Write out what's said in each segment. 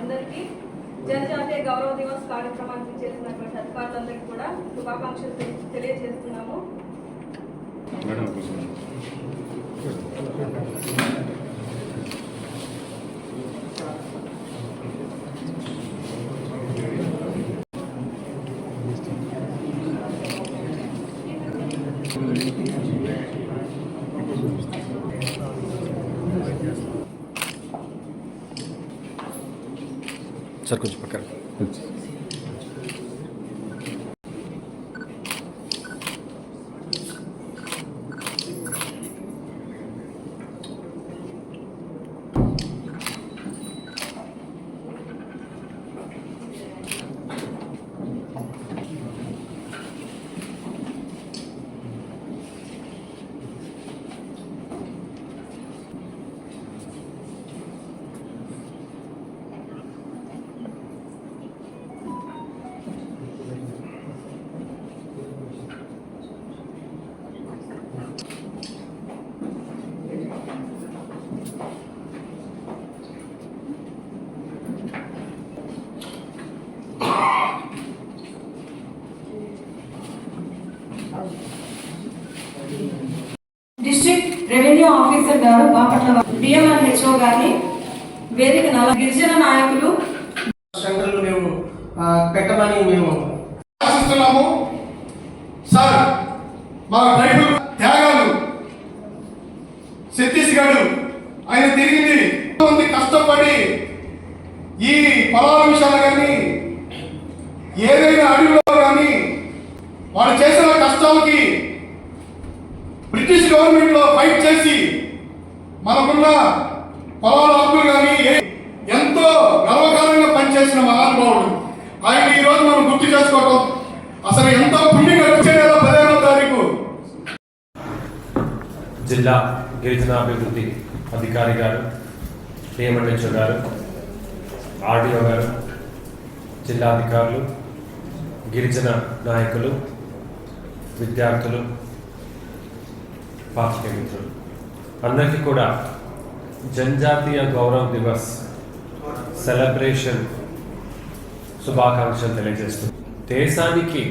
అందరికీ జనజాతీయ గౌరవ దివస్ కార్యక్రమానికి చేసినటువంటి అధికారులందరికీ కూడా శుభాకాంక్షలు తెలి- తెలియజేస్తున్నాము Thank you. సార్ కొంచెం పక్కన Revenue officer గారు బాపట్ల డిఎంఆర్ హెచ్ఓ గారిని వేదిక నల గిరిజన నాయకులు సెంటర్లు మేము పెట్టమని మేము ఆశిస్తున్నాము. సార్ మా ట్రైబల్ త్యాగాలు. ఛత్తీస్గఢ్ ఆయన తిరిగింది. మంది కష్టపడి ఈ పొలాల విషయాలు కానీ ఏదైనా అడవిలో ఫైట్ చేసి మనకున్న పొలాల హక్కులు కానీ ఎంతో గర్వకారంగా పనిచేసిన మహానుభావుడు. ఆయన ఈ రోజు మనం గుర్తు చేసుకోవటం. అసలు ఎంతో పుణ్యం వచ్చే నెల పదిహేనో తారీఖు? జిల్లా గిరిజనాభివృద్ధి అధికారి గారు డిఎంఎన్హెచ్ఓ గారు ఆర్డీఓ గారు జిల్లా అధికారులు గిరిజన నాయకులు విద్యార్థులు పాక్షిక మిత్రులు అందరికీ కూడా జనజాతీయ గౌరవ దివస్ సెలబ్రేషన్ శుభాకాంక్షలు తెలియజేస్తుంది దేశానికి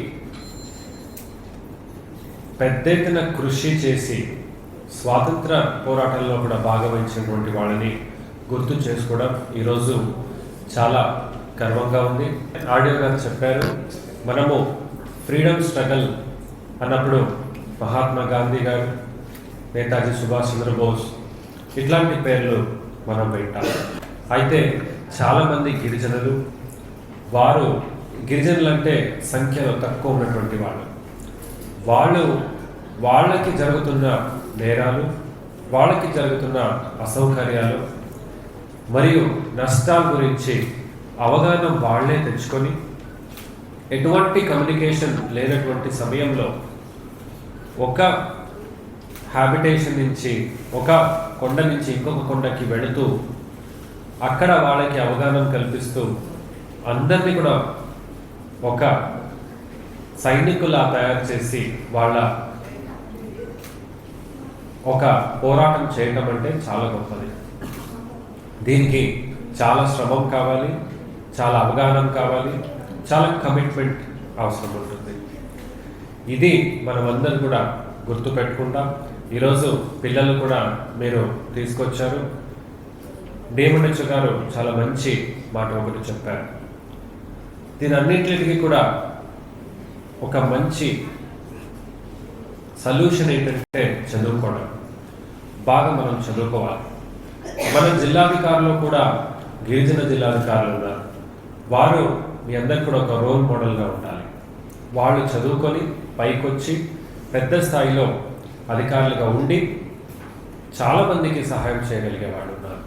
పెద్ద ఎత్తున కృషి చేసి స్వాతంత్ర పోరాటంలో కూడా భాగవహించినటువంటి వాళ్ళని గుర్తు చేసుకోవడం ఈరోజు చాలా గర్వంగా ఉంది. ఆడియో గారు చెప్పారు మనము ఫ్రీడమ్ స్ట్రగల్ అన్నప్పుడు మహాత్మా గాంధీ గారు నేతాజీ సుభాష్ చంద్రబోస్ ఇట్లాంటి పేర్లు మనం వింటాం. అయితే చాలామంది గిరిజనులు వారు గిరిజనులు అంటే సంఖ్యలో తక్కువ ఉన్నటువంటి వాళ్ళు. వాళ్ళు వాళ్ళకి జరుగుతున్న నేరాలు వాళ్ళకి జరుగుతున్న అసౌకర్యాలు మరియు నష్టాల గురించి అవగాహన వాళ్ళే తెచ్చుకొని ఎటువంటి కమ్యూనికేషన్ లేనటువంటి సమయంలో ఒక హ్యాబిటేషన్ నుంచి ఒక కొండ నుంచి ఇంకొక కొండకి వెళుతూ అక్కడ వాళ్ళకి అవగాహన కల్పిస్తూ అందరినీ కూడా ఒక సైనికులా తయారు చేసి వాళ్ళ ఒక పోరాటం చేయటం అంటే చాలా గొప్పది. దీనికి చాలా శ్రమం కావాలి చాలా అవగాహన కావాలి చాలా కమిట్మెంట్ అవసరం ఉంటుంది. ఇది మనమందరం కూడా గుర్తుపెట్టుకుంటాం. ఈరోజు పిల్లలు కూడా మీరు తీసుకొచ్చారు. డేమనచ్చు గారు చాలా మంచి మాట ఒకటి చెప్పారు. దీని అన్నింటికి కూడా ఒక మంచి సొల్యూషన్ ఏంటంటే చదువుకోవడం. బాగా మనం చదువుకోవాలి. మన జిల్లాధికారులు కూడా గిరిజన జిల్లాధికారులు ఉన్నారు. వారు మీ అందరికి కూడా ఒక రోల్ మోడల్గా ఉండాలి. వాళ్ళు చదువుకొని పైకొచ్చి పెద్ద స్థాయిలో అధికారులుగా ఉండి చాలామందికి సహాయం చేయగలిగే వాళ్ళు ఉన్నారు.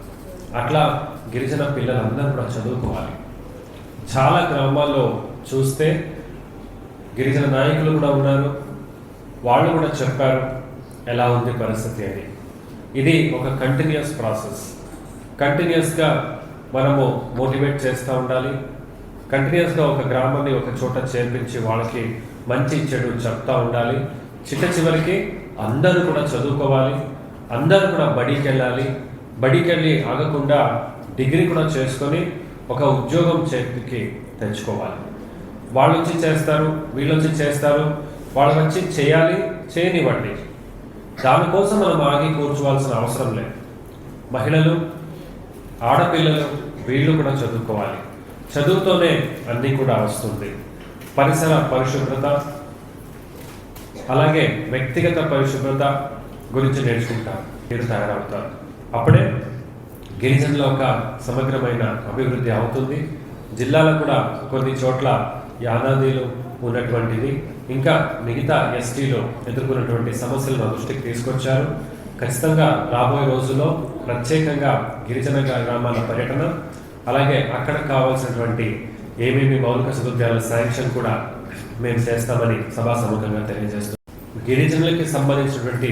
అట్లా గిరిజన పిల్లలందరూ కూడా చదువుకోవాలి. చాలా గ్రామాల్లో చూస్తే గిరిజన నాయకులు కూడా ఉన్నారు. వాళ్ళు కూడా చెప్పారు ఎలా ఉంది పరిస్థితి అని. ఇది ఒక కంటిన్యూస్ ప్రాసెస్ కంటిన్యూస్గా మనము మోటివేట్ చేస్తూ ఉండాలి. కంటిన్యూస్గా ఒక గ్రామాన్ని ఒక చోట చేర్పించి వాళ్ళకి మంచి చెడు చెప్తూ ఉండాలి. చిట్ట చివరికి అందరూ కూడా చదువుకోవాలి అందరూ కూడా బడికి వెళ్ళాలి బడికి వెళ్ళి ఆగకుండా డిగ్రీ కూడా చేసుకొని ఒక ఉద్యోగం చేతికి తెచ్చుకోవాలి. వాళ్ళు వచ్చి చేస్తారు వీళ్ళు వచ్చి చేస్తారు వాళ్ళు వచ్చి చేయాలి చేయనివ్వండి. దానికోసం మనం ఆగి కూర్చోవాల్సిన అవసరం లేదు. మహిళలు ఆడపిల్లలు వీళ్ళు కూడా చదువుకోవాలి. చదువుతోనే అన్నీ కూడా వస్తుంది. పరిసర పరిశుభ్రత అలాగే వ్యక్తిగత పరిశుభ్రత గురించి నేర్చుకుంటారు మీరు తయారవుతారు. అప్పుడే గిరిజనుల ఒక సమగ్రమైన అభివృద్ధి అవుతుంది. జిల్లాలో కూడా కొన్ని చోట్ల యానాదీలు ఉన్నటువంటిది. ఇంకా మిగతా ఎస్టీలు ఎదుర్కొన్నటువంటి సమస్యలు దృష్టికి తీసుకొచ్చారు. ఖచ్చితంగా రాబోయే రోజుల్లో ప్రత్యేకంగా గిరిజన గ్రామాల పర్యటన అలాగే అక్కడ కావాల్సినటువంటి ఏమేమి మౌలిక సదుపాయాల శాంక్షన్ కూడా మేము చేస్తామని సభా సముఖంగా తెలియజేస్తున్నాం గిరిజనులకి సంబంధించినటువంటి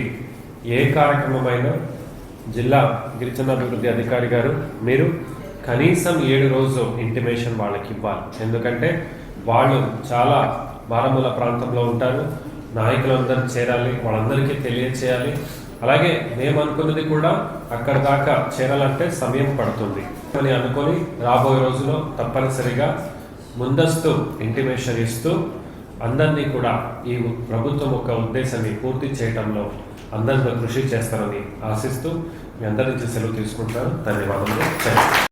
ఏ కార్యక్రమమైన జిల్లా గిరిజనాభివృద్ధి అధికారి గారు మీరు కనీసం ఏడు రోజు ఇంటిమేషన్ వాళ్ళకి ఇవ్వాలి. ఎందుకంటే వాళ్ళు చాలా బారముల ప్రాంతంలో ఉంటారు నాయకులందరూ చేరాలి వాళ్ళందరికీ తెలియచేయాలి. అలాగే మేము అనుకున్నది కూడా అక్కడ దాకా చేరాలంటే సమయం పడుతుంది. అని అనుకొని రాబోయే రోజుల్లో తప్పనిసరిగా ముందస్తు ఇంటిమేషన్ ఇస్తూ అందరినీ కూడా ఈ ప్రభుత్వం యొక్క ఉద్దేశాన్ని పూర్తి చేయడంలో అందరితో కృషి చేస్తారని ఆశిస్తూ మీ అందరి నుంచి సెలవు తీసుకుంటాను ధన్యవాదాలు